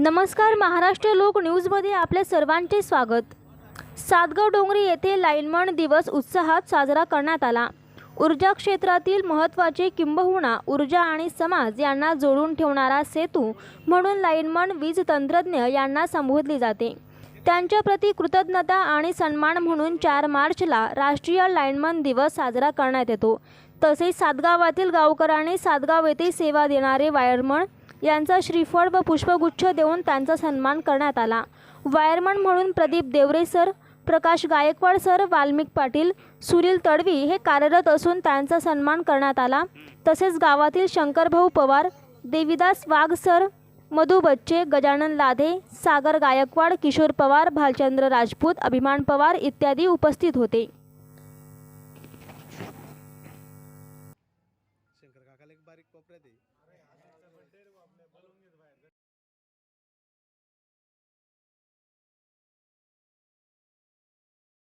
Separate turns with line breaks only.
नमस्कार महाराष्ट्र लोक न्यूजमध्ये आपल्या सर्वांचे स्वागत. सातगाव डोंगरी येथे लाईनमन दिवस उत्साहात साजरा करण्यात आला. ऊर्जा क्षेत्रातील महत्त्वाचे किंबहुना ऊर्जा आणि समाज यांना जोडून ठेवणारा सेतू म्हणून लाईनमन वीज तंत्रज्ञ यांना संबोधले जाते. त्यांच्याप्रती कृतज्ञता आणि सन्मान म्हणून चार मार्चला राष्ट्रीय लाईनमन दिवस साजरा करण्यात येतो. तसेच सातगावातील गावकऱ्यांनी सातगाव येथे सेवा देणारे वायरमन यांचा श्रीफळ व पुष्पगुच्छ देऊन त्यांचा सन्मान करण्यात आला. वायरमन म्हणून प्रदीप देवरे सर प्रकाश गायकवाड सर वाल्मिक पाटील सुनील तडवी हे कार्यरत असून त्यांचा सन्मान करण्यात आला. तसेच गावातील शंकरभाऊ पवार देविदास वाघ सर मधु बच्चे गजानन लाधे सागर गायकवाड किशोर पवार भालचंद्र राजपूत अभिमान पवार इत्यादी उपस्थित होते. बाहेर